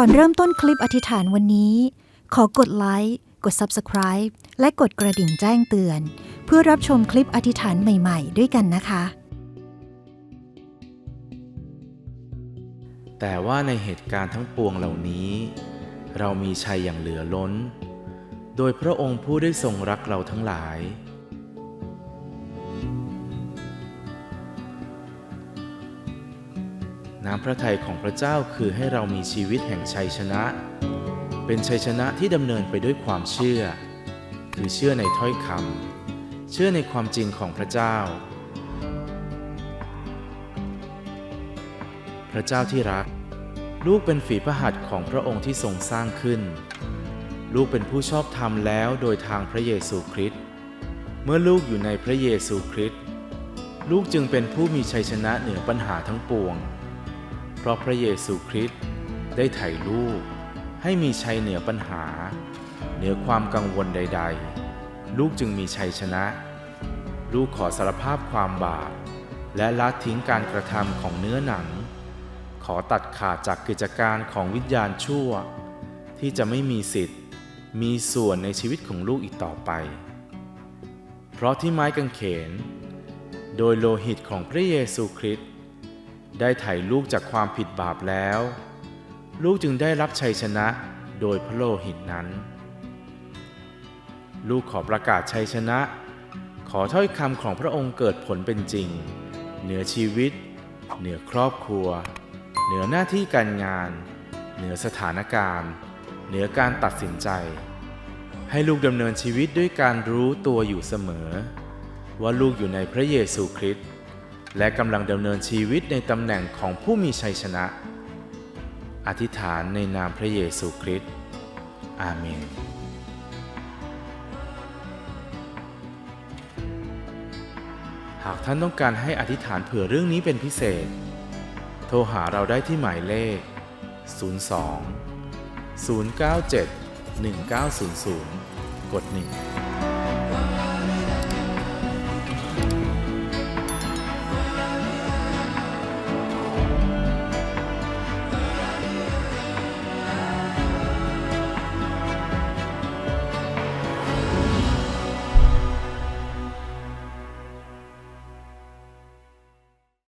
ก่อนเริ่มต้นคลิปอธิษฐานวันนี้ ขอกดไลค์กด Subscribe และกดกระดิ่งแจ้งเตือน เพื่อรับชมคลิปอธิษฐานใหม่ๆ ด้วยกันนะคะ แต่ว่าในเหตุการณ์ทั้งปวงเหล่านี้ เรามีชัยอย่างเหลือล้น โดยพระองค์ผู้ได้ทรงรักเราทั้งหลาย น้ำพระทัยของพระเจ้าคือให้เรามีชีวิตแห่งชัยชนะ เป็นชัยชนะที่ดำเนินไปด้วยความเชื่อ คือเชื่อในถ้อยคำเชื่อในความจริงของพระเจ้า พระเจ้าที่รัก ลูกเป็นฝีพระหัตถ์ของพระองค์ที่ทรงสร้างขึ้น ลูกเป็นผู้ชอบธรรมแล้วโดยทางพระเยซูคริสต์เมื่อลูกอยู่ในพระเยซูคริสต์ลูกจึงเป็นผู้มีชัยชนะเหนือปัญหาทั้งปวง เพราะพระเยซูคริสต์ได้ไถ่ลูก ให้มีชัยเหนือปัญหา เหนือความกังวลใด ๆ ลูกจึงมีชัยชนะ ลูกขอสารภาพความบาปและละทิ้งการกระทำของเนื้อหนัง ขอตัดขาดจากกิจการของวิญญาณชั่ว ที่จะไม่มีสิทธิ์ มีส่วนในชีวิตของลูกอีกต่อไป เพราะที่ไม้กางเขน โดยโลหิตของพระเยซูคริสต์ ได้ไถ่ลูกจากความผิดบาปแล้ว ลูกจึงได้รับชัยชนะโดยพระโลหิตนั้น ลูกขอประกาศชัยชนะ ขอถ้อยคำของพระองค์เกิดผลเป็นจริง เหนือชีวิต เหนือครอบครัว เหนือหน้าที่การงาน เหนือสถานการณ์ เหนือการตัดสินใจ ให้ลูกดำเนินชีวิตด้วยการรู้ตัวอยู่เสมอ ว่าลูกอยู่ในพระเยซูคริสต์ และกำลังดำเนินชีวิตในตำแหน่งของผู้มีชัยชนะ อธิษฐานในนามพระเยซูคริสต์ อาเมนหากท่านต้องการให้อธิษฐานเผื่อเรื่องนี้เป็นพิเศษ โทรหาเราได้ที่หมายเลข 02 097 1900 กด 1